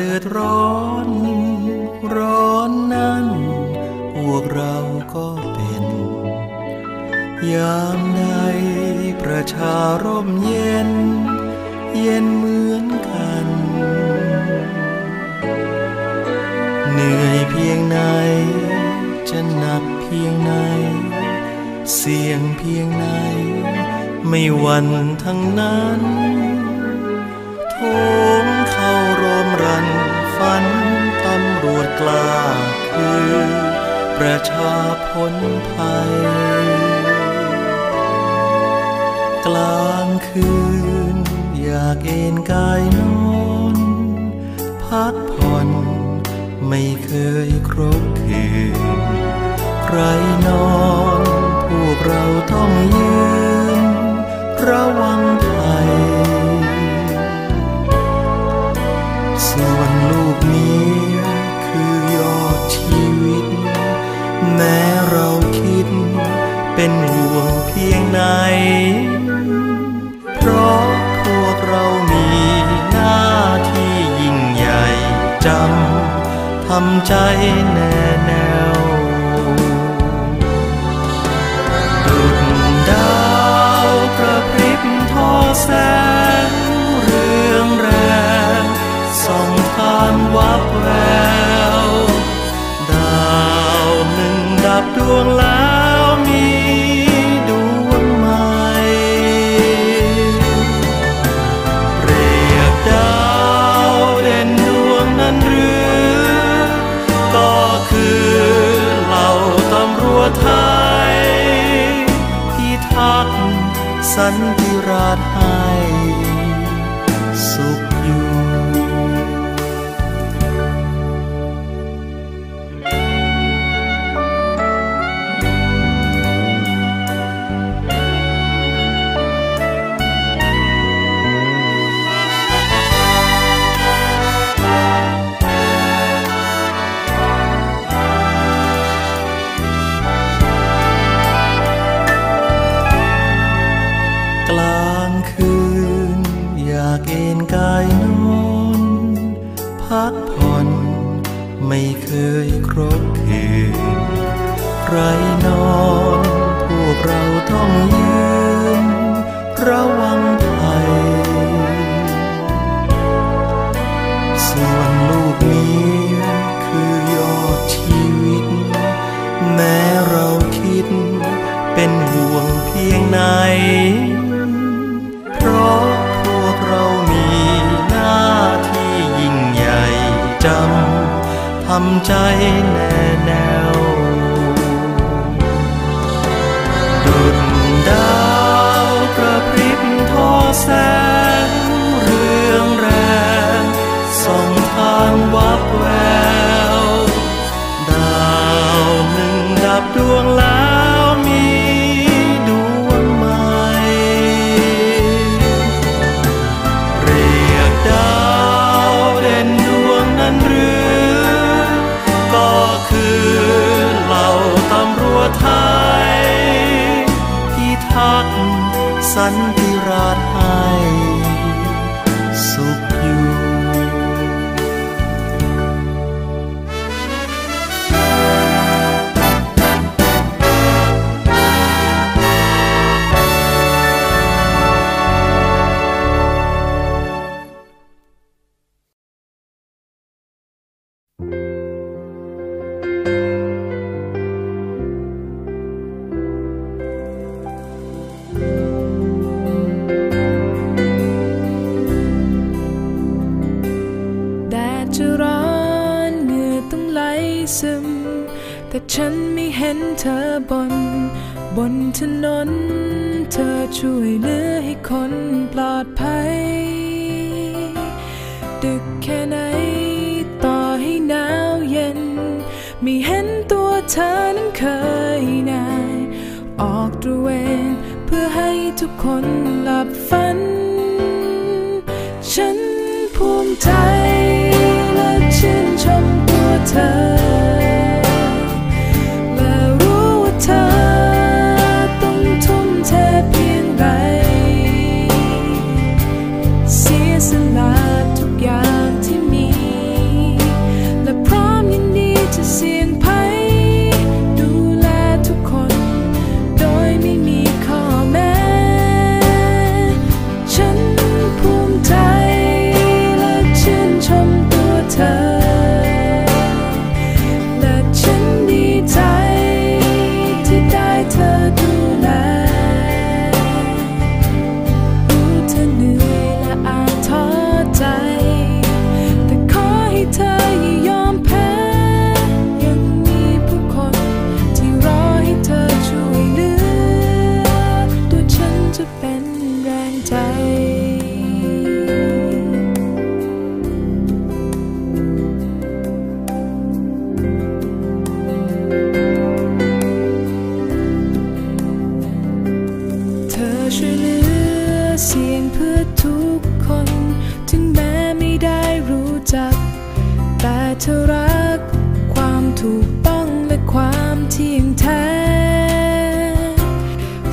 ดือดร้อน ร้อนนั้นพวกเราก็เป็น ยามใดประชาร่มเย็น เย็นเหมือนกัน เหนื่อยเพียงไหน จะหนักเพียงไหน เสียงเพียงไหน ไม่หวันทั้งนั้น กล้าคือประชาพ้นภัย กลางคืน อยากเอนกายนอน พักผ่อนไม่เคยครบคืน ใครนอนพวกเราต้องยืนระวังภัย เป็นห่วงเพียงไหน เพราะพวกเรามีหน้าที่ยิ่งใหญ่จำทำใจแน่แน่วดุดดาวกระพริบทอแสงเรืองแรงส่องทางวับแวว ดาวหนึ่งดับดวง สันติราษ เคยครบคืนใครนอนำทำใจแน่แน่วดุดดาวกระพริบทอแสง สันติราชให้ แต่ฉันไม่เห็นเธอบน บนถนน เธอช่วยเหลือให้คนปลอดภัย ดึกแค่ไหน ต่อให้หนาวเย็น ไม่เห็นตัวเธอนั้นเคยนาย ออกตระเวน เพื่อให้ทุกคนหลับฝัน นแรงใจ เธอช่อเสียงเพื่อทุกคน ถึงแม้ไม่ได้รู้จัก แต่เธอรักความถูกต้องและความเที่ยงแท้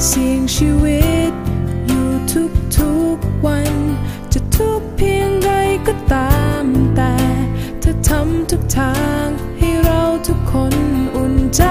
เสียงชีวิต ทุกทาง ให้เราทุกคนอุ่นใจ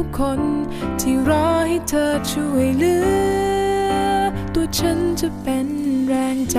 ผู้คนที่รอให้เธอช่วยเหลือ ตัวฉันจะเป็นแรงใจ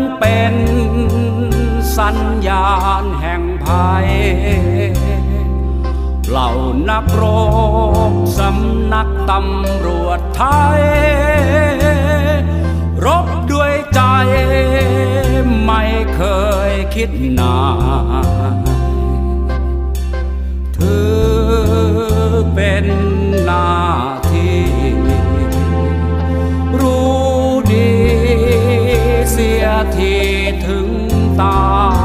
ันเป็นสัญญาณแห่งภัย เหล่านักรบสำนักตำรวจไทย รบด้วยใจไม่เคยคิดนายเธอเป็น thương ta